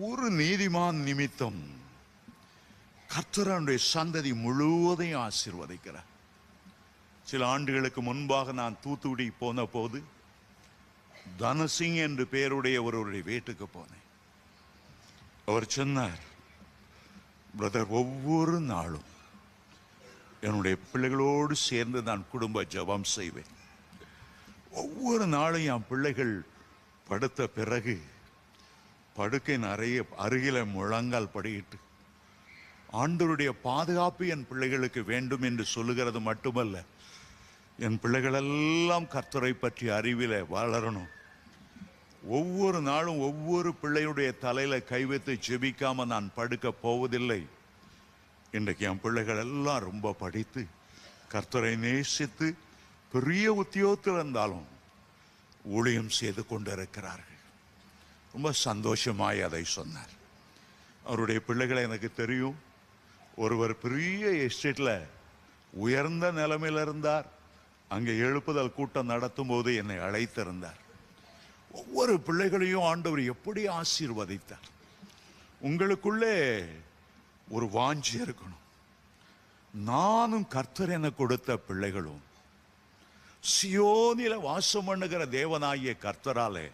ஒரு நீதிமான் நிமித்தம் கர்த்தரனுடைய சந்ததி முழுவதையும் ஆசீர்வதிக்கிறார். சில ஆண்டுகளுக்கு முன்பாக நான் தூத்துக்குடி போன போது தனசிங் என்று பெயருடைய ஒருவருடைய வீட்டுக்கு போனேன். அவர் சொன்னார் பிரதர் ஒவ்வொரு நாளும் என்னுடைய பிள்ளைகளோடு சேர்ந்து நான் குடும்ப ஜபம் செய்வேன். ஒவ்வொரு நாளும் என் பிள்ளைகள் படுத்த பிறகு படுக்கை நிறைய அருகில முழங்கால் படியிட்டு ஆண்டவருடைய பாதுகாப்பு என் பிள்ளைகளுக்கு வேண்டும் என்று சொல்லுகிறது மட்டுமல்ல என் பிள்ளைகளெல்லாம் கர்த்தரை பற்றி அறிவில் வளரணும். ஒவ்வொரு நாளும் ஒவ்வொரு பிள்ளையுடைய தலையில் கை வைத்து ஜெபிக்காமல் நான் படுக்க போவதில்லை. இன்றைக்கு என் பிள்ளைகள் எல்லாம் ரொம்ப படித்து கர்த்தரை நேசித்து பெரிய உத்தியோகத்தில் இருந்தாலும் ஊழியம் செய்து கொண்டிருக்கிறார்கள். ரொம்ப சந்தோஷமாய் அதை சொன்னார். அவருடைய பிள்ளைகளை எனக்கு தெரியும். ஒருவர் பெரிய எஸ்டேட்டில் உயர்ந்த நிலைமையில் இருந்தார். அங்கே எழுப்புதல் கூட்டம் நடத்தும் போது என்னை அழைத்திருந்தார். ஒவ்வொரு பிள்ளைகளையும் ஆண்டவர் எப்படி ஆசீர்வதித்தார். உங்களுக்குள்ளே ஒரு வாஞ்சி இருக்கணும். நானும் கர்த்தர் என கொடுத்த பிள்ளைகளும் சியோனில வாசம் பண்ணுகிற தேவனாகிய கர்த்தராலே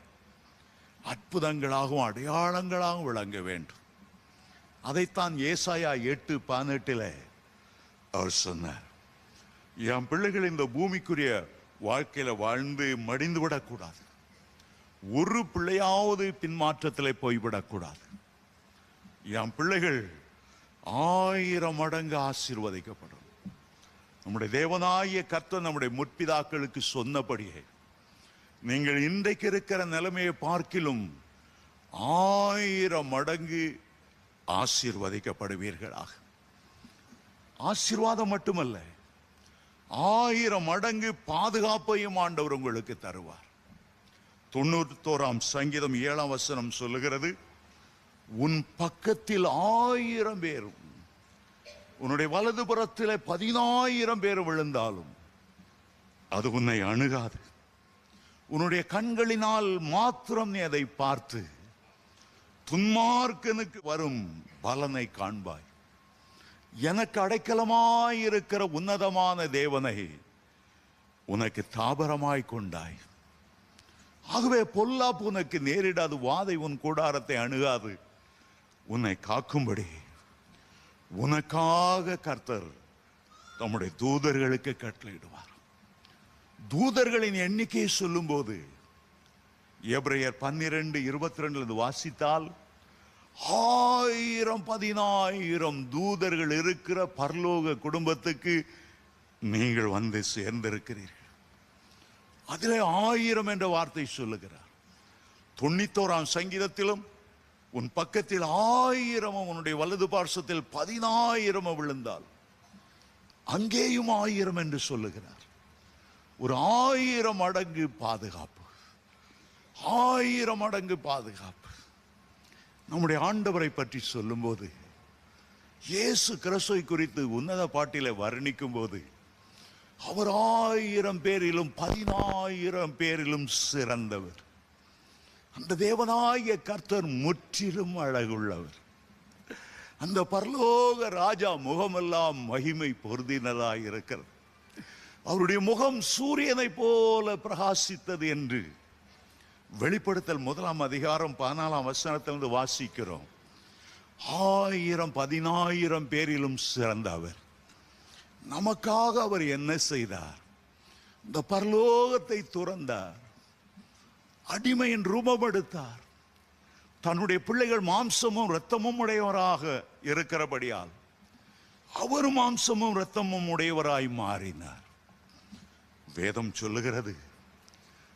அற்புதங்களாகவும் அடையாளங்களாகவும் விளங்க வேண்டும். அதைத்தான் ஏசாயா எட்டு பதினெட்டில் அவர் சொன்னார். என் பிள்ளைகள் இந்த பூமிக்குரிய வாழ்க்கையில் வாழ்ந்து மடிந்து விடக்கூடாது ஒரு பிள்ளையாவது பின்மாற்றத்தில் போய்விடக்கூடாது என் பிள்ளைகள் ஆயிரம் மடங்கு ஆசீர்வதிக்கப்படும். நம்முடைய தேவனாகிய கர்த்தர் நம்முடைய முற்பிதாக்களுக்கு சொன்னபடியே நீங்கள் இன்றைக்கு இருக்கிற நிலைமையை பார்க்கிலும் ஆயிரம் மடங்கு ஆசீர்வதிக்கப்படுவீர்களாக. ஆசீர்வாதம் மட்டுமல்ல ஆயிரம் மடங்கு பாதுகாப்பையும் ஆண்டவர் உங்களுக்கு தருவார். தொண்ணூத்தோராம் சங்கீதம் ஏழாம் வசனம் சொல்லுகிறது உன் பக்கத்தில் ஆயிரம் பேரும் உன்னுடைய வலதுபுறத்தில் பதினாயிரம் பேர் விழுந்தாலும் அது உன்னை அணுகாது. உன்னுடைய கண்களினால் மாத்திரம் நீ அதை பார்த்து துன்மார்க்கனுக்கு வரும் பலனை காண்பாய். எனக்கு அடைக்கலமாய் இருக்கிற உன்னதமான தேவனை உனக்கு தாபரமாய் கொண்டாய். ஆகவே பொல்லாப்பு உனக்கு நேரிடாது வாதை உன் கூடாரத்தை அணுகாது. உன்னை காக்கும்படி உனக்காக கர்த்தர் தம்முடைய தூதர்களுக்கு கட்டளையிடுவார். தூதர்களின் எண்ணிக்கையை சொல்லும்போது எப்ரையர் பன்னிரண்டு இருபத்தி ரெண்டுல வாசித்தால் ஆயிரம் பதினாயிரம் தூதர்கள் இருக்கிற பரலோக குடும்பத்துக்கு நீங்கள் வந்து சேர்ந்திருக்கிறீர்கள். அதிலே ஆயிரம் என்ற வார்த்தை சொல்லுகிறார். தொண்ணூத்தோராம் சங்கீதத்திலும் உன் பக்கத்தில் ஆயிரமும் உன்னுடைய வலது பார்சத்தில் பதினாயிரமும் விழுந்தால் அங்கேயும் ஆயிரம் என்று சொல்லுகிறார். ஒரு ஆயிரம் மடங்கு பாதுகாப்பு. ஆயிரம் மடங்கு பாதுகாப்பு. நம்முடைய ஆண்டவரை பற்றி சொல்லும்போது இயேசு கிறிஸ்துவை குறித்து உன்னத பாட்டில வர்ணிக்கும் போது அவர் ஆயிரம் பேரிலும் பதினாயிரம் பேரிலும் சிறந்தவர். அந்த தேவனாய கர்த்தர் முற்றிலும் அழகுள்ளவர். அந்த பரலோக ராஜா முகமெல்லாம் மகிமை பொருந்தினதாக இருக்கிறது அவருடைய முகம் சூரியனை போல பிரகாசித்தது என்று வெளிப்படுத்தல் முதலாம் அதிகாரம் பதினாலாம் வசனத்திலிருந்து வாசிக்கிறோம். ஆயிரம் பதினாயிரம் பேரிலும் சிறந்தவர். நமக்காக அவர் என்ன செய்தார்? இந்த பரலோகத்தை துறந்தார். அடிமையின் ரூபம் எடுத்தார். தன்னுடைய பிள்ளைகள் மாம்சமும் இரத்தமும் உடையவராக இருக்கிறபடியால் அவர் மாம்சமும் இரத்தமும் உடையவராய் மாறினார். வேதம் சொல்லுகிறது.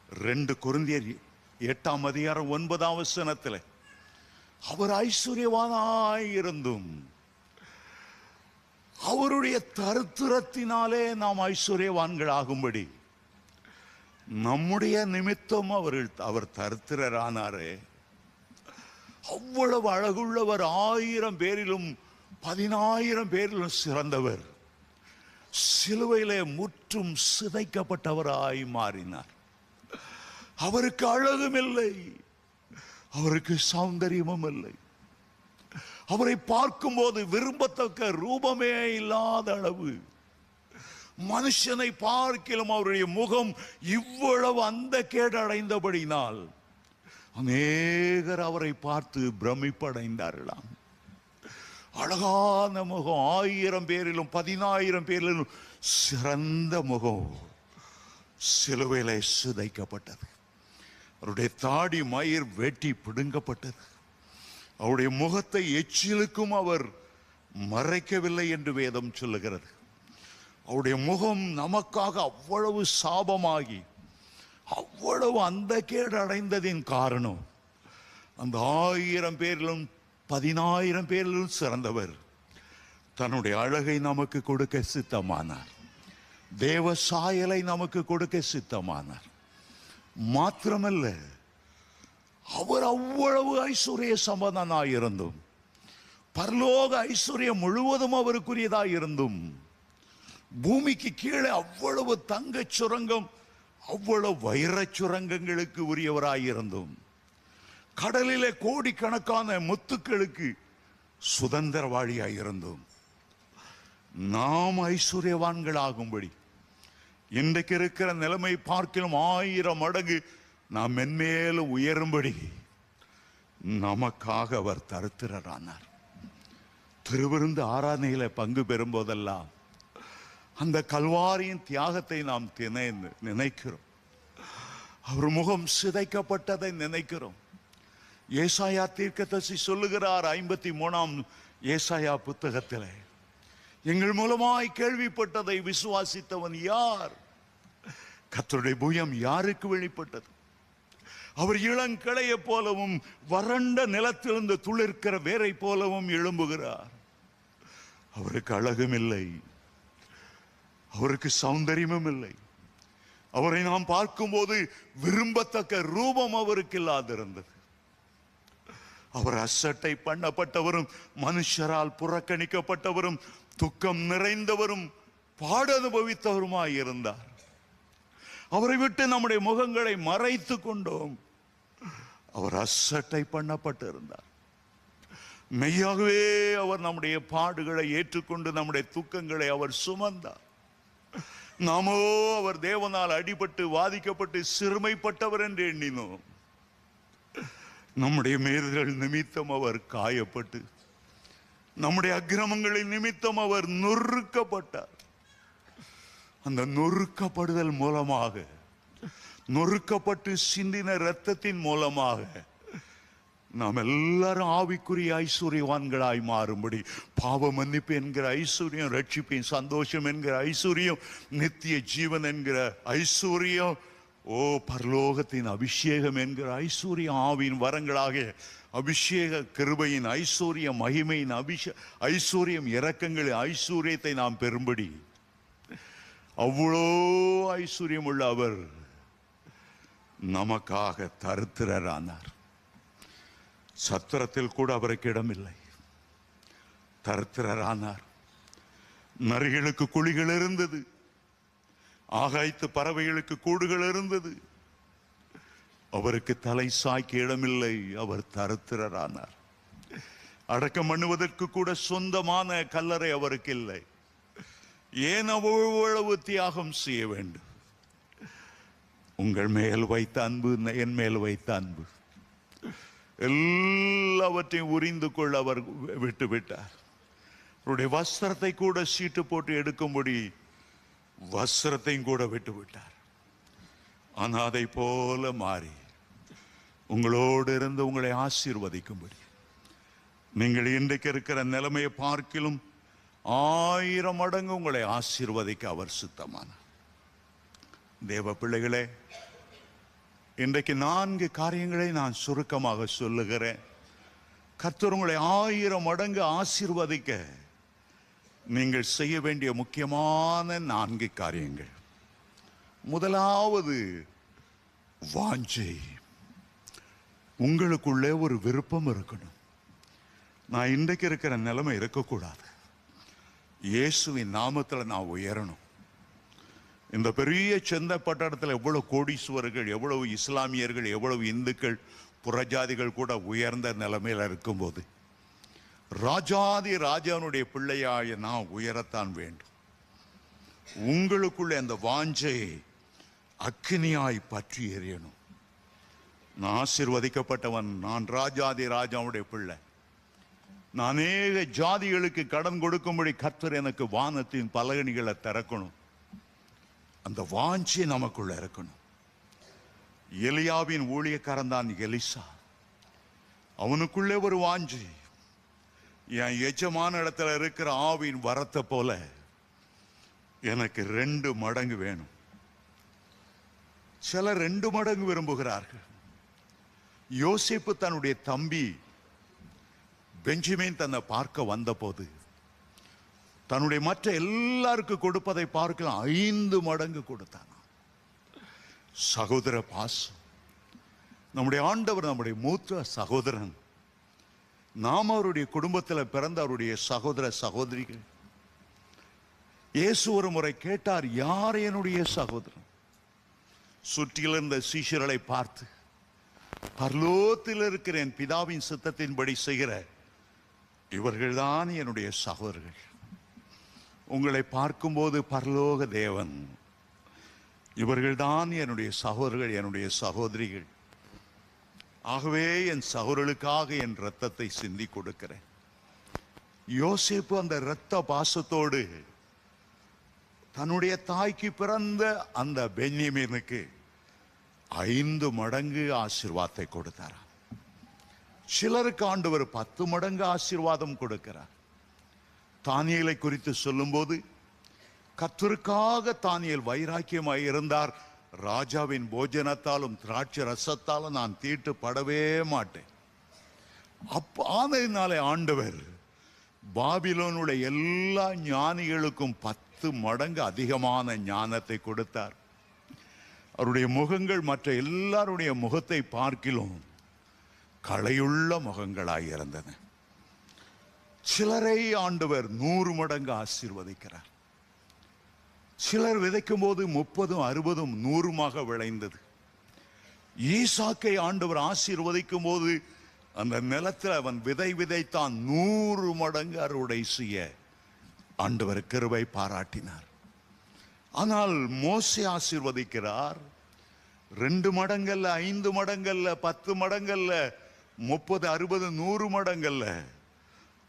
ரெண்டு குருந்தியர் எட்டாம் அதிகாரம் ஒன்பதாம் வசனத்தில் அவர் ஐஸ்வர்யவானாயிருந்தும் அவருடைய தருத்திரத்தினாலே நாம் ஐஸ்வர்யவான்கள் ஆகும்படி நம்முடைய நிமித்தம் அவர்கள் அவர் தருத்திரரானாரே. அவ்வளவு அழகுள்ளவர் ஆயிரம் பேரிலும் பதினாயிரம் பேரிலும் சிறந்தவர். சிலுவையிலே முற்றும் சிதைக்கப்பட்டவராய் மாறினார். அவருக்கு அழகும் இல்லை. அவருக்கு சௌந்தரியமும் இல்லை. அவரை பார்க்கும்போது விரும்பத்தக்க ரூபமே இல்லாத அளவு. மனுஷனை பார்க்கிலும் அவருடைய முகம் இவ்வளவு அந்த கேடு அடைந்தபடினால் அநேகர் அவரை பார்த்து பிரமிப்படைந்தார்களாம். அழகான முகம். ஆயிரம் பேரிலும் பதினாயிரம் பேரிலும் சிறந்த முகம். சிலுவையிலே சிதைக்கப்பட்டது. அவருடைய தாடி மயிர் வெட்டி பிடுங்கப்பட்டது. அவருடைய முகத்தை எச்சிலுக்கும் அவர் மறைக்கவில்லை என்று வேதம் சொல்லுகிறது. அவருடைய முகம் நமக்காக அவ்வளவு சாபமாகி அவ்வளவு அந்த கேடு அடைந்ததின் காரணம் அந்த ஆயிரம் பேரிலும் பதினாயிரம் பேரிலும் சிறந்தவர். தன்னுடைய அழகை நமக்கு கொடுக்க சித்தமானார். தேவ சாயலை நமக்கு கொடுக்க சித்தமானார். மாத்திரமல்ல அவர் அவ்வளவு ஐஸ்வர்ய சம்பந்தனாயிருந்தும் பரலோக ஐஸ்வர்யம் முழுவதும் அவருக்குரியதாக இருந்தும் பூமிக்கு கீழே அவ்வளவு தங்கச் சுரங்கம் அவ்வளவு வைரச் சுரங்கங்களுக்கு உரியவராயிருந்தும் கடலிலே கோடிக்கணக்கான முத்துக்களுக்கு சுதந்திரவாளியாயிருந்தோம் நாம் ஐஸ்வர்யவான்களாகும்படி இன்றைக்கு இருக்கிற நிலைமை பார்க்கிலும் ஆயிரம் மடங்கு நாம் மென்மேலும் உயரும்படி நமக்காக அவர் தருத்திரரானார். திருவிருந்து ஆராதனையில பங்கு பெறும் போதெல்லாம் அந்த கல்வாரியின் தியாகத்தை நாம் தினை- நினைக்கிறோம். அவர் முகம் சிதைக்கப்பட்டதை நினைக்கிறோம். ஏசாயா தீர்க்கதரிசி சொல்லுகிறார் ஐம்பத்தி மூணாம் ஏசாயா புத்தகத்திலே. எங்கள் மூலமாய் கேள்விப்பட்டதை விசுவாசித்தவன் யார்? கத்தருடைய புயம் யாருக்கு வெளிப்பட்டது? அவர் இளங்கிளைய போலவும் வறண்ட நிலத்திலிருந்து துளிர்க்கிற வேரை போலவும் எழும்புகிறார். அவருக்கு அழகும் இல்லை. அவருக்கு சௌந்தரியமும் இல்லை. அவரை நாம் பார்க்கும்போது விரும்பத்தக்க ரூபம் அவருக்கு இல்லாதிருந்தது அவர் அசட்டை பண்ணப்பட்டவரும் மனுஷரால் புறக்கணிக்கப்பட்டவரும் துக்கம் நிறைந்தவரும் பாட அனுபவித்தவருமாய் இருந்தார். அவரை விட்டு நம்முடைய முகங்களை மறைத்து கொண்டோம். அவர் அசட்டை பண்ணப்பட்டிருந்தார். மெய்யாகவே அவர் நம்முடைய பாடுகளை ஏற்றுக்கொண்டு நம்முடைய துக்கங்களை அவர் சுமந்தார். நாமோ அவர் தேவனால் அடிபட்டு வாதிக்கப்பட்டு சிறுமைப்பட்டவர் என்று எண்ணினோம். நம்முடைய மீறுதல் நிமித்தம் அவர் காயப்பட்டு நம்முடைய அக்கிரமங்களின் நிமித்தம் அவர் நொறுக்கப்பட்டார். அந்த நொறுக்கப்படுதல் மூலமாக நொறுக்கப்பட்டு சிந்தின இரத்தத்தின் மூலமாக நாம் எல்லாரும் ஆவிக்குரிய ஐஸ்வர்யவான்களாய் மாறும்படி பாவ மன்னிப்பு என்கிற ஐஸ்வர்யம் ரட்சிப்பின் சந்தோஷம் என்கிற ஐஸ்வர்யம் நித்திய ஜீவன் என்கிற ஐஸ்வர்யம் ஓ பரலோகத்தின் அபிஷேகம் என்கிற ஐஸ்வர்ய ஆவின் வரங்களாக அபிஷேக கிருபையின் ஐஸ்வர்ய மகிமையின் அபிஷே ஐஸ்வர்யம் இரக்கங்களின் ஐஸ்வர்யத்தை நாம் பெறும்படி. அவ்வளோ ஐஸ்வர்யம் உள்ள அவர் நமக்காக தருத்திரரானார். சத்திரத்தில் கூட அவருக்கு இடமில்லை. தருத்திரரானார். நரிகளுக்கு குழிகள் இருந்தது. ஆகாய்த்து பறவைகளுக்கு கூடுகள் இருந்தது. அவருக்கு தலை சாய்க்க இடமில்லை. அவர் தருத்திரரானார். அடக்கம் பண்ணுவதற்கு கூட சொந்தமான கல்லறை அவருக்கு இல்லை. ஏன் அவ்வளவு தியாகம் செய்ய வேண்டும்? உங்கள் மேல் வைத்த அன்பு என் மேல் வைத்த அன்பு. எல்லாவற்றையும் உரிந்து கொள்ள அவர் விட்டு விட்டார் அவருடைய வஸ்திரத்தை கூட சீட்டு போட்டு எடுக்கும்படி வஸ்திரத்தையும் கூட விட்டு விட்டார். அதை போல மாறி உங்களோடு இருந்து உங்களை ஆசீர்வதிக்கும்படி நீங்கள் இன்றைக்கு இருக்கிற நிலைமையை பார்க்கிலும் ஆயிரம் மடங்கு உங்களை ஆசீர்வதிக்க அவர் சுத்தமான தேவ பிள்ளைகளே இன்றைக்கு நான்கு காரியங்களை நான் சுருக்கமாக சொல்லுகிறேன். கர்த்தர் உங்களை ஆயிரம் மடங்கு ஆசீர்வதிக்க நீங்கள் செய்ய வேண்டிய முக்கியமான நான்கு காரியங்கள். முதலாவது வாஞ்சை. உங்களுக்குள்ளே ஒரு விருப்பம் இருக்கணும். நான் இன்றைக்கு இருக்கிற நிலைமை இருக்கக்கூடாது. இயேசுவின் நாமத்தில் நான் உயரணும். இந்த பெரிய செந்தை பட்டணத்தில் எவ்வளவு கோடீஸ்வரர்கள் எவ்வளவு இஸ்லாமியர்கள் எவ்வளவு இந்துக்கள் புறஜாதிகள் கூட உயர்ந்த நிலைமையில் இருக்கும்போது ராஜாதி ராஜானுடைய பிள்ளையாய நான் உயரத்தான் வேண்டும். உங்களுக்குள்ள அந்த வாஞ்சை அக்கினியாய் பற்றி எறியணும். நான் ஆசிர்வதிக்கப்பட்டவன் நான் ராஜாதி ராஜாவுடைய பிள்ளை. நான் அநேக ஜாதிகளுக்கு கடன் கொடுக்கும்படி கர்த்தர் எனக்கு வானத்தின் பலகணிகளை திறக்கணும். அந்த வாஞ்சி நமக்குள்ள இருக்கணும் எலியாவின் ஊழியக்காரன் தான் எலிசா. அவனுக்குள்ளே ஒரு வாஞ்சி. என் எஜமான இடத்துல இருக்கிற ஆவின் வரத்தை போல எனக்கு ரெண்டு மடங்கு வேணும். சில ரெண்டு மடங்கு விரும்புகிறார்கள். யோசிப்பு தன்னுடைய தம்பி பெஞ்சமின் தன்னை பார்க்க வந்தபோது தன்னுடைய மற்ற எல்லாருக்கும் கொடுப்பதை பார்க்கலாம் ஐந்து மடங்கு கொடுத்தான். சகோதர பாசம். நம்முடைய ஆண்டவர் நம்முடைய மூத்த சகோதரன் நாம் அவருடைய குடும்பத்தில் பிறந்த அவருடைய சகோதர சகோதரிகள். இயேசு ஒரு முறை கேட்டார் யார் என்னுடைய சகோதரன்? சுற்றில் இருந்த சீஷர்களை பார்த்து பர்லோத்தில் இருக்கிற என் பிதாவின் சித்தத்தின்படி செய்கிற இவர்கள்தான் என்னுடைய சகோதரர்கள். உங்களை பார்க்கும்போது பரலோக தேவன். இவர்கள்தான் என்னுடைய சகோதரர்கள் என்னுடைய சகோதரிகள். ஆகவே என் சகோதரர்களுக்காக என் ரத்தத்தை சிந்தி கொடுக்கிறேன். யோசேப்பு அந்த இரத்த பாசத்தோடு தன்னுடைய தாய்க்கு பிறந்த அந்த பென்யமீனுக்கு ஐந்து மடங்கு ஆசிர்வாதத்தை கொடுத்தாராம் சிலருக்கு ஆண்டவர் பத்து மடங்கு ஆசீர்வாதம் கொடுக்கிறார். தானியலை குறித்து சொல்லும்போது கத்தருக்காக தானியல் வைராக்கியமாய் இருந்தார். ராஜாவின் போஜனத்தாலும் திராட்சை ரசத்தாலும் நான் தீட்டுப்படவே மாட்டேன். அப்ப ஆனதினாலே ஆண்டவர் பாபிலோனுடைய எல்லா ஞானிகளுக்கும் பத்து மடங்கு அதிகமான ஞானத்தை கொடுத்தார். அவருடைய முகங்கள் மற்ற எல்லாருடைய முகத்தை பார்க்கிலும் களையுள்ள முகங்களாக இருந்தன. சிலரை ஆண்டவர் நூறு மடங்கு ஆசீர்வதிக்கிறார். சிலர் விதைக்கும் போது முப்பதும் அறுபதும் நூறுமாக விளைந்தது. ஈசாக்கை ஆண்டவர் ஆசீர்வதிக்கும் போது அந்த நிலத்தில் அவன் விதை விதைத்தான் நூறு மடங்கு அறுவடை செய்ய ஆண்டவர் கிருபை பாராட்டினார். ஆனால் மோசே ஆசீர்வதிக்கிறார். ரெண்டு மடங்கல்ல ஐந்து மடங்கல்ல பத்து மடங்கல்ல முப்பது அறுபது நூறு மடங்கல்ல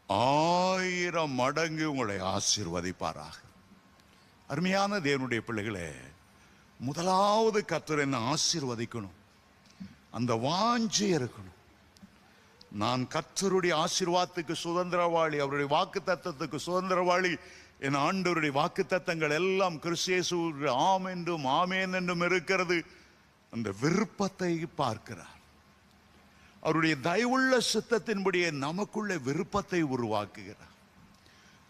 ஆயிரம் மடங்கு உங்களை ஆசீர்வதிப்பாராக. அருமையான தேவனுடைய பிள்ளைகளே முதலாவது கத்தர் என்ன ஆசீர்வதிக்கணும். அந்த வாஞ்சி இருக்கணும் நான் கத்தருடைய ஆசீர்வாதத்துக்கு சுதந்திரவாளி அவருடைய வாக்கு தத்துவத்துக்கு சுதந்திரவாளி என் ஆண்டவருடைய வாக்கு தத்தங்கள் எல்லாம் கிறிஸ்தியேசு ஆம் என்றும் ஆமேன் என்றும் இருக்கிறது. அந்த விருப்பத்தை பார்க்கிறார். அவருடைய தயவுள்ள சித்தத்தின்படியே நமக்குள்ள விருப்பத்தை உருவாக்குகிறார்.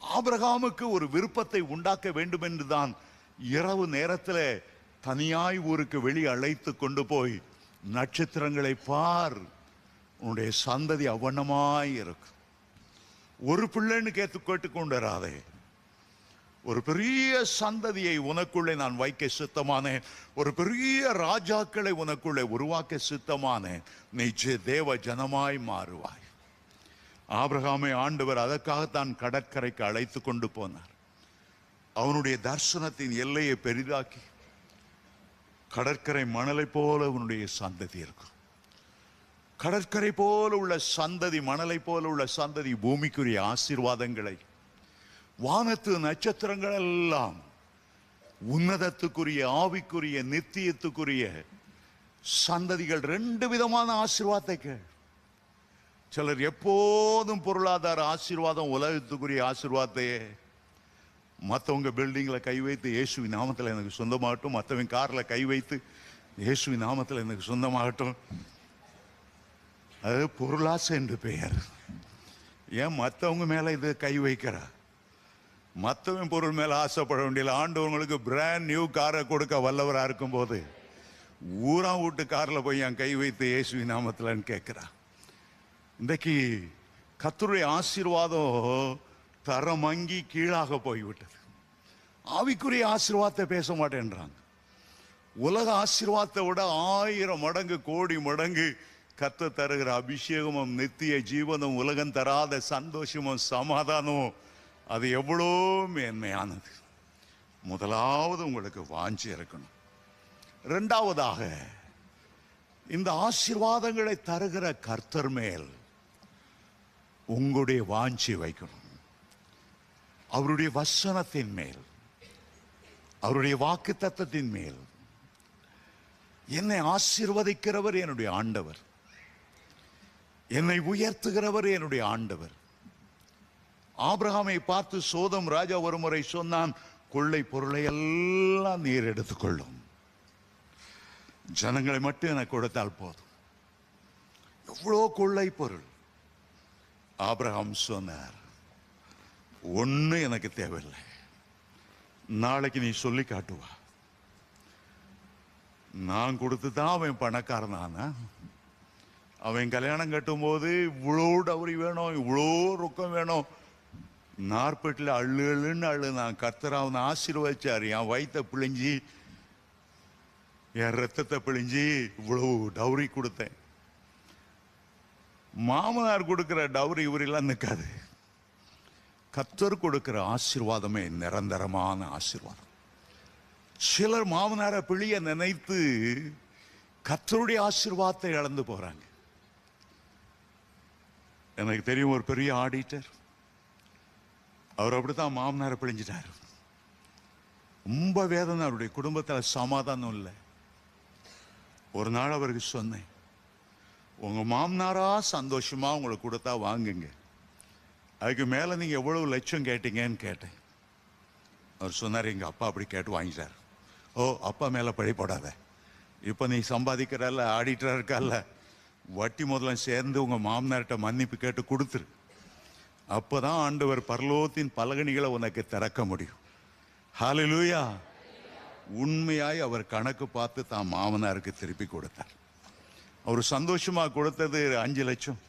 ஆபிரகாமுக்கு ஒரு விருப்பத்தை உண்டாக்க வேண்டும் என்றுதான் இரவு நேரத்தில் தனியாய் ஊருக்கு வெளியே அழைத்து கொண்டு போய் நட்சத்திரங்களை பார். உன்னுடைய சந்ததி அவனமாய் இருக்கும். ஒரு பிள்ளைன்னு கேட்டு கேட்டுக்கொண்டு வராதே ஒரு பெரிய சந்ததியை உனக்குள்ளே நான் வைக்க சித்தமானேன் ஒரு பெரிய ராஜாக்களை உனக்குள்ளே உருவாக்க சித்தமானேன் நீ தேவ ஜனமாய் மாறுவாய். ஆபிரகாமை ஆண்டவர் அதற்காகத்தான் கடற்கரைக்கு அழைத்து கொண்டு போனார். அவனுடைய தர்சனத்தின் எல்லையை பெரிதாக்கி கடற்கரை மணலை போல உன்னுடைய சந்ததி இருக்கும். கடற்கரை போல உள்ள சந்ததி மணலை போல உள்ள சந்ததி பூமிக்குரிய ஆசீர்வாதங்களை வானத்து நட்சத்திரங்கள் எல்லாம் உன்னதத்துக்குரிய ஆவிக்குரிய நித்தியத்துக்குரிய சந்ததிகள் ரெண்டு விதமான ஆசீர்வாதத்தை கேள். சிலர் எப்போதும் பொருளாதார ஆசீர்வாதம் உலகத்துக்குரிய ஆசீர்வாதத்தையே மற்றவங்க பில்டிங்கில் கை வைத்து இயேசுவின் நாமத்தில் எனக்கு சொந்தமாகட்டும் மற்றவன் காரில் கை வைத்து இயேசுவின் நாமத்தில் எனக்கு சொந்தமாகட்டும். அது பொருளாசை என்று பெயர். ஏன் மற்றவங்க மேலே இது கை வைக்கிறா? மற்றவன் பொருள் மேலே ஆசைப்பட வேண்டியது ஆண்டவங்களுக்கு பிராண்ட் நியூ காரை கொடுக்க வல்லவராக இருக்கும்போது ஊரா வீட்டு காரில் போய் என் கை வைத்து இயேசுவின் நாமத்தில்னு கேட்குறா. இன்றைக்கு கத்தருடைய ஆசீர்வாதம் தரமங்கி கீழாக போய்விட்டது. ஆவிக்குரிய ஆசீர்வாதத்தை பேச மாட்டேன்றாங்க. உலக ஆசீர்வாதத்தை விட ஆயிரம் மடங்கு கோடி மடங்கு கத்த தருகிற அபிஷேகமும் நித்திய ஜீவனும் உலகம் தராத சந்தோஷமும் சமாதானமும் அது எவ்வளோ மேன்மையானது. முதலாவது உங்களுக்கு வாஞ்சி இருக்கணும் ரெண்டாவதாக இந்த ஆசீர்வாதங்களை தருகிற கர்த்தர் மேல் உங்களுடைய வாஞ்சி வைக்கணும். அவருடைய வசனத்தின் மேல் அவருடைய வாக்கு தத்தத்தின் மேல் என்னை ஆசீர்வதிக்கிறவர் என்னுடைய ஆண்டவர். என்னை உயர்த்துகிறவர் என்னுடைய ஆண்டவர். ஆபிரகாமை பார்த்து சோதம் ராஜா ஒரு முறை சொன்னான் கொள்ளை பொருளை எல்லாம் நீர் எடுத்துக்கொள்ளும். ஜனங்களை மட்டும் எனக்கு கொடுத்தால் போதும். எவ்வளோ கொள்ளை பொருள். ஆபிரகாம் சொன்னார் ஒன்று எனக்கு தேவையில்லை. நாளைக்கு நீ சொல்லி காட்டுவா நான் கொடுத்து தான் அவன் பணக்காரனானா. அவன் கல்யாணம் கட்டும்போது இவ்வளோ டவுரி வேணும் இவ்வளோ ரொக்கம் வேணும். நாற்பட்டில் அள்ளு அள்ளுன்னு அள்ளு நான் கர்த்தர் ஆசீர்வதிச்சார். என் வயிற்றை பிழிஞ்சி என் ரத்தத்தை பிழிஞ்சி இவ்வளவு டவுரி கொடுத்தேன். மாமனார் கொடுக்குற டவுரி இவரெல்லாம் நிற்காது கத்தர் கொடுக்குற ஆசீர்வாதமே நிரந்தரமான ஆசீர்வாதம். சிலர் மாமனாரை பிழிய நினைத்து கத்தருடைய ஆசீர்வாதத்தை இழந்து போகிறாங்க எனக்கு தெரியும் ஒரு பெரிய ஆடிட்டர் அவர் அப்படித்தான் மாமனாரை பிழிஞ்சிட்டார். ரொம்ப வேதனை அவருடைய குடும்பத்தில் சமாதானம் இல்லை. ஒரு நாள் அவருக்கு சொன்னேன் உங்க மாமனாரா சந்தோஷமா உங்களுக்கு கொடுத்தா வாங்குங்க. அதுக்கு மேல நீங்க எவ்வளவு லட்சம் கேட்டீங்கன்னு கேட்டேன். அவர் சொன்னார் எங்க அப்பா அப்படி கேட்டு வாங்கிட்டார். ஓ அப்பா மேல பழி இப்போ இப்ப நீ சம்பாதிக்கிறல்ல ஆடிட்டரா இருக்கல்ல. வட்டி முதல்ல சேர்ந்து உங்க மாமனார்கிட்ட மன்னிப்பு கேட்டு கொடுத்துரு. அப்பதான் ஆண்டவர் பரலோகத்தின் பலகணிகளை உனக்கு திறக்க முடியும். ஹாலிலூயா உண்மையாய் அவர் கணக்கு பார்த்து தான் மாமனாருக்கு திருப்பி கொடுத்தார். அவர் சந்தோஷமாக கொடுத்தது அஞ்சு லட்சம்.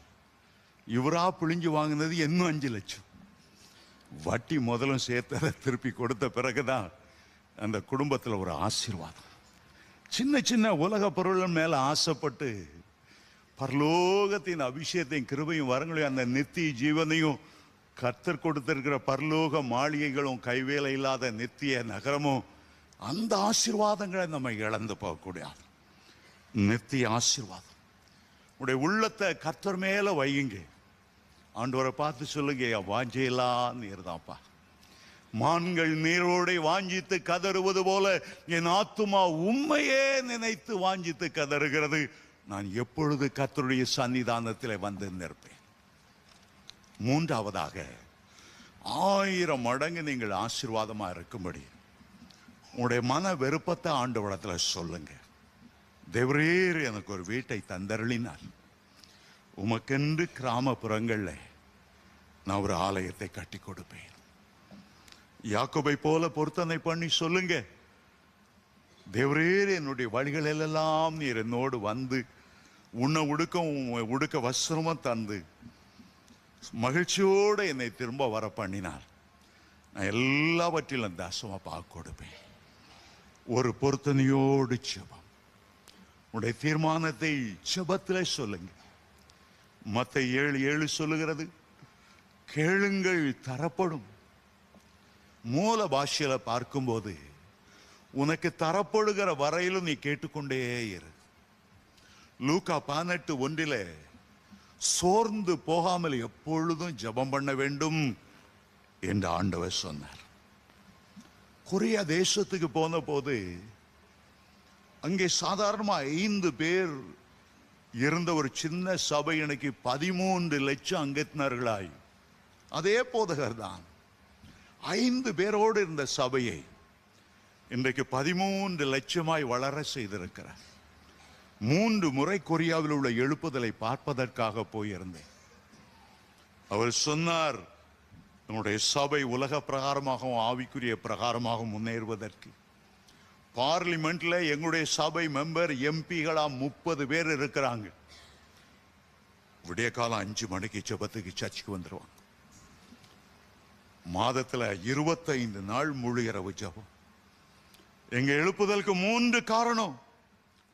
இவராக பிழிஞ்சு வாங்கினது இன்னும் அஞ்சு லட்சம். வட்டி முதலும் சேர்த்ததை திருப்பி கொடுத்த பிறகு தான் அந்த குடும்பத்தில் ஒரு ஆசீர்வாதம். சின்ன சின்ன உலக பொருள்கள் மேலே ஆசைப்பட்டு பரலோகத்தின் அபிஷேகத்தையும் கிருபையும் வரங்களையும் அந்த நித்திய ஜீவனையும் கத்தர் கொடுத்திருக்கிற பரலோக மாளிகைகளும் கைவேலை இல்லாத நித்திய நகரமும் அந்த ஆசீர்வாதங்களை நம்ம இழந்து போகக்கூடாது. நித்திய ஆசீர்வாதம். உடைய உள்ளத்தை கத்தர் மேலே வையுங்க. ஆண்டவரை பார்த்து சொல்லுங்க என் வாஞ்சையெல்லாம் நீர்தான்ப்பா. மான்கள் நீரோடை வாஞ்சித்து கதறுவது போல என் ஆத்துமா உண்மையே நினைத்து வாஞ்சித்து கதறுகிறது. நான் எப்பொழுது கத்தருடைய சன்னிதானத்தில் வந்து நிற்பேன்? மூன்றாவதாக ஆயிரம் மடங்கு நீங்கள் ஆசீர்வாதமாக இருக்கும்படி உங்களுடைய மன வெறுப்பத்தை ஆண்டவரத்துல சொல்லுங்கள் தேவரீர் எனக்கு ஒரு வீட்டை தந்தருளினார். உமக்கென்று கிராமப்புறங்களில் நான் ஒரு ஆலயத்தை கட்டி கொடுப்பேன். யாக்கோபை போல பொருத்தனை பண்ணி சொல்லுங்க. தேவரீர் என்னுடைய வழிகள் எல்லாம் நீர் என்னோடு வந்து உன்னை உடுக்கம் உடுக்க வஸ்திரமும் தந்து மகிழ்ச்சியோடு என்னை திரும்ப வர பண்ணினார். நான் எல்லாவற்றிலும் தாசமா பார்க்க கொடுப்பேன். ஒரு பொருத்தனையோடு ஜெபம். உடைய தீர்மானத்தை ஜெபத்தில் சொல்லுங்க. மத்த ஏழு ஏழு சொல்லுகிறது கேளுங்கள் தரப்படும். மூல பாஷையில பார்க்கும்போது உனக்கு தரப்படுகிற வரையிலும் நீ கேட்டுக்கொண்டே இரு. லூக்கா பதினெட்டு ஒன்றிலே சோர்ந்து போகாமல் எப்பொழுதும் ஜெபம் பண்ண வேண்டும் என்று ஆண்டவர் சொன்னார். கொரியா தேசத்துக்கு போன போது அங்கே சாதாரணமாக ஐந்து பேர் இருந்த ஒரு சின்ன சபை இன்னைக்கு பதிமூன்று லட்சம் அங்கத்தினர்களாய். அதே போதகர் தான். ஐந்து பேரோடு இருந்த சபையை இன்றைக்கு பதிமூன்று லட்சமாய் வளர செய்திருக்கிறார். மூன்று முறை கொரியாவில் உள்ள எழுப்புதலை பார்ப்பதற்காக போயிருந்தேன். அவர் சொன்னார் நம்முடைய சபை உலக பிரகாரமாகவும் ஆவிக்குரிய பிரகாரமாகவும் முன்னேறுவதற்கு பார்லிமெண்ட்ல எங்களுடைய சபை மெம்பர் எம்பிகளா முப்பது பேர் இருக்கிறாங்க. விடிய காலம் அஞ்சு மணிக்கு ஜெபத்துக்கு சர்ச்சுக்கு வந்துருவாங்க. மாதத்துல இருபத்தைந்து நாள் முழு இரவு ஜெபம். எங்க எழுப்புதலுக்கு மூன்று காரணம்.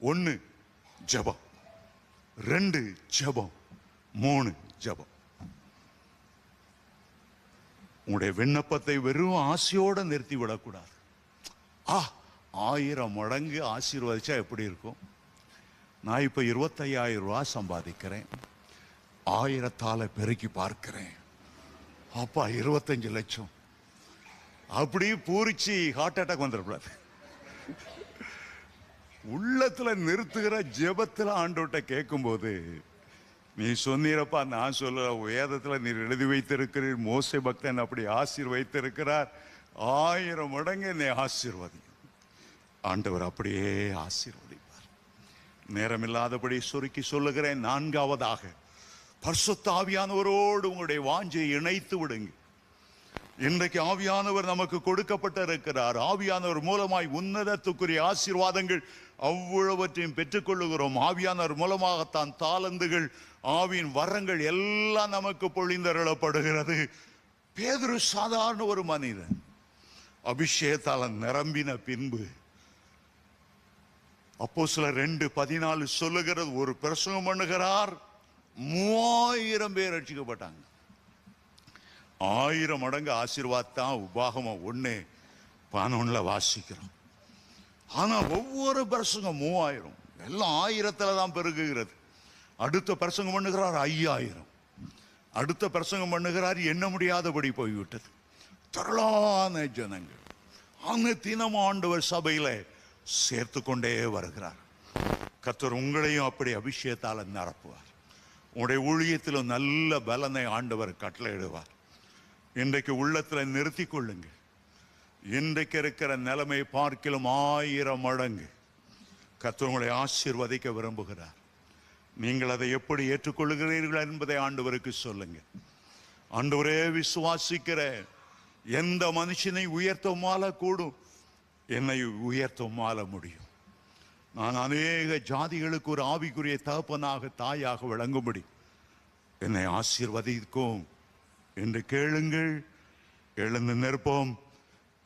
ஒன்று ஜெபம். ரெண்டு ஜெபம். மூணு ஜெபம். உங்களுடைய விண்ணப்பத்தை வெறும் ஆசையோட நிறுத்தி விடக்கூடாது ஆ ஆயிரம் மடங்கு ஆசீர்வதிச்சா எப்படி இருக்கும்? நான் இப்போ இருபத்தையாயிரம் ரூபா சம்பாதிக்கிறேன். ஆயிரத்தால் பெருக்கி பார்க்கிறேன். அப்பா இருபத்தஞ்சு லட்சம். அப்படி பூரிச்சு ஹார்ட் அட்டாக் வந்துடக்கூடாது உள்ளத்தில் நிறுத்துகிற ஜெபத்தில் ஆண்டோட்ட கேட்கும்போது நீ சொன்னீரப்பா நான் சொல்ல வேதத்தில் நீர் எழுதி வைத்திருக்கிறீர். மோசை பக்தன் அப்படி ஆசீர் வைத்திருக்கிறார் ஆயிரம் மடங்கு என்னை ஆசீர்வதி. ஆண்டவர் அப்படியே ஆசீர்வதிப்பார். நேரமில்லாதபடி சுருக்கி சொல்லுகிறேன். நான்காவதாக பரிசுத்த ஆவியானவரோடு உங்களுடைய வாஞ்சை இணைத்து விடுங்க. இன்றைக்கு ஆவியானவர் நமக்கு கொடுக்கப்பட்டிருக்கிறார். ஆவியானவர் மூலமாய் உன்னதத்துக்குரிய ஆசீர்வாதங்கள் அவ்வளவற்றையும் பெற்றுக்கொள்ளுகிறோம். ஆவியானவர் மூலமாகத்தான் தாளந்துகள் ஆவியின் வரங்கள் எல்லாம் நமக்கு பொழிந்தருளப்படுகிறது. பேதுரு சாதாரண ஒரு மனிதன் அபிஷேகத்தால் நிரம்பின பின்பு அப்போ சில ரெண்டு பதினாலு சொல்லுகிறது ஒரு பிரசங்கம் பண்ணுகிறார். மூவாயிரம் பேர் ரட்சிக்கப்பட்டாங்க. ஆயிரம் மடங்கு ஆசீர்வாதம் உபாகமம் ஒண்ணு பதினொன்னுல வாசிக்கிறோம். ஆனா ஒவ்வொரு பிரசங்கம் மூவாயிரம். எல்லாம் ஆயிரத்துல தான் பெருகுகிறது. அடுத்த பிரசங்கம் பண்ணுகிறார் ஐயாயிரம். அடுத்த பிரசங்கம் பண்ணுகிறார் எண்ண முடியாதபடி போய்விட்டது. திரளான ஜனங்கள். அங்கே தினம் ஆண்டவர் சபையில் சேர்த்து கொண்டே வருகிறார். கத்தர் உங்களையும் அப்படி அபிஷேகத்தால் நிரப்புவார். உங்களுடைய ஊழியத்தில் நல்ல பலனை ஆண்டவர் கட்டளையிடுவார். இன்றைக்கு உள்ளத்தில் நிறுத்தி கொள்ளுங்க இன்றைக்கு இருக்கிற நிலைமை பார்க்கிலும் ஆயிரம் மடங்கு. கர்த்தர் உங்களை ஆசீர்வதிக்க விரும்புகிறார். நீங்கள் அதை எப்படி ஏற்றுக்கொள்கிறீர்கள் என்பதை ஆண்டவருக்கு சொல்லுங்க ஆண்டவரே விசுவாசிக்கிற எந்த மனுஷனை உயர்த்தமால கூடும் என்னை உயர்த்தமால முடியும். நான் அநேக ஜாதிகளுக்கு ஒரு ஆவிக்குரிய தகப்பனாக தாயாக விளங்கும்படி என்னை ஆசீர்வதிக்கும் என்று கேளுங்கள். எழுந்து நிற்போம்.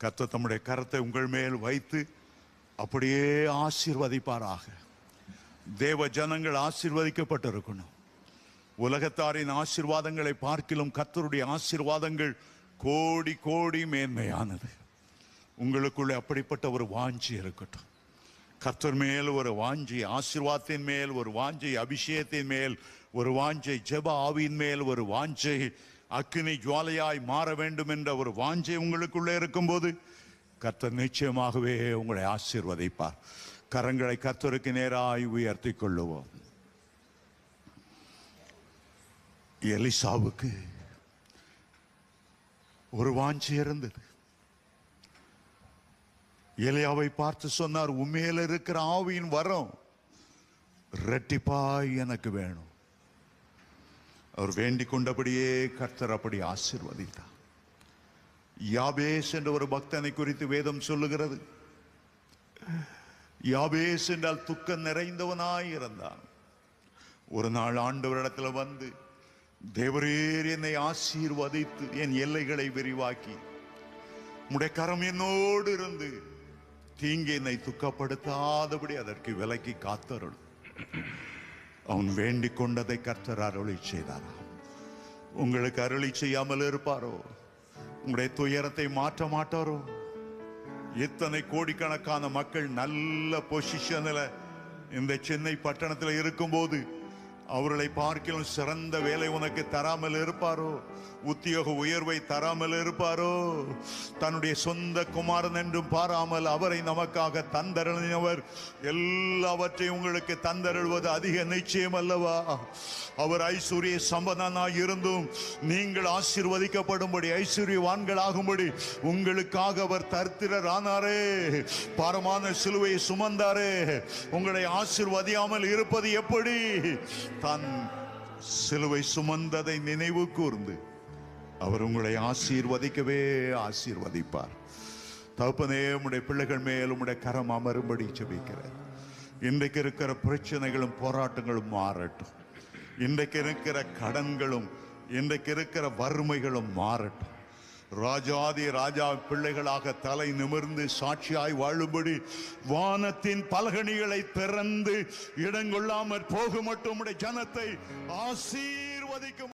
கத்த தம்முடைய கரத்தை உங்கள் மேல் வைத்து அப்படியே ஆசீர்வதிப்பாராக. தேவ ஜனங்கள் ஆசீர்வதிக்கப்பட்டிருக்கணும். உலகத்தாரின் ஆசீர்வாதங்களை பார்க்கிலும் கத்தருடைய ஆசீர்வாதங்கள் கோடி கோடி மேன்மையானது. உங்களுக்குள்ளே அப்படிப்பட்ட ஒரு வாஞ்சி இருக்கட்டும். கர்த்தர் மேல் ஒரு வாஞ்சி ஆசிர்வாதத்தின் மேல் ஒரு வாஞ்சை அபிஷேகத்தின் மேல் ஒரு வாஞ்சை ஜெப ஆவியின் மேல் ஒரு வாஞ்சை அக்கினி ஜுவாலையாய் மாற வேண்டும் என்ற ஒரு வாஞ்சை உங்களுக்குள்ளே இருக்கும்போது கர்த்தர் நிச்சயமாகவே உங்களை ஆசீர்வதிப்பார். கரங்களை கர்த்தருக்கு நேராய் உயர்த்தி கொள்ளுவோம். எலிசாவுக்கு ஒரு வாஞ்சி இருந்தது. எலியாவை பார்த்து சொன்னார் உண்மையில இருக்கிற ஆவியின் வரம் ரெட்டிப்பாய் எனக்கு வேணும். அவர் வேண்டிக் கொண்டபடியே கர்த்தர் அப்படி ஆசிர்வதித்தார். யாபேஸ் என்ற ஒரு பக்தனை குறித்து வேதம் சொல்லுகிறது. யாபேஸ் என்றால் துக்கம் நிறைந்தவனாய் இருந்தான். ஒரு நாள் ஆண்டவரிடத்தில் வந்து தேவரீர் என்னை ஆசீர்வதித்து என் எல்லைகளை விரிவாக்கி உடைய கரம் என்னோடு இருந்து தீங்கு என்னை துக்கப்படுத்தாதபடி அதற்கு விலக்கி காத்தருள் அவன் வேண்டிக் கொண்டதை கர்த்தர் அருளி செய்தாராம் உங்களுக்கு அருளி செய்யாமல் இருப்பாரோ? உங்களுடைய துயரத்தை மாற்ற மாட்டாரோ? எத்தனை கோடிக்கணக்கான மக்கள் நல்ல பொசிஷனில் இந்த சென்னை பட்டணத்தில் இருக்கும்போது அவர்களை பார்க்கிலும் சிறந்த வேலை உனக்கு தராமல் இருப்பாரோ? உத்தியோக உயர்வை தராமல் இருப்பாரோ? தன்னுடைய சொந்த குமாரன் என்றும் பாராமல் அவரை நமக்காக தந்தருளினவர். எல்லாவற்றையும் உங்களுக்கு தந்தருள்வது அதிக நிச்சயம் அல்லவா? அவர் ஐஸ்வர்ய சம்பதனாய் இருந்தும் நீங்கள் ஆசீர்வதிக்கப்படும்படி ஐஸ்வர்யவான்களாகும்படி உங்களுக்காக அவர் தரித்திரர் ஆனாரே பாரமான சிலுவையை சுமந்தாரே. உங்களை ஆசீர்வதியாமல் இருப்பது எப்படி? தன் சிலுவை சுமந்ததை நினைவு கூர்ந்து அவர் உங்களை ஆசீர்வதிக்கவே ஆசீர்வதிப்பார். தகப்பனே உடைய பிள்ளைகள் மேல் உடைய கரம் அமரும்படி ஜெபிக்கிறார் இன்றைக்கு இருக்கிற பிரச்சனைகளும் போராட்டங்களும் மாறட்டும். இன்றைக்கு இருக்கிற கடன்களும் இன்றைக்கு இருக்கிற வறுமைகளும் மாறட்டும். ராஜாதி ராஜா பிள்ளைகளாக தலை நிமிர்ந்து சாட்சியாய் வாழும்படி வானத்தின் பலகணிகளை திறந்து இடங்கொள்ளாமற் போகும் மட்டும் ஜனத்தை ஆசீர்வதிக்கும்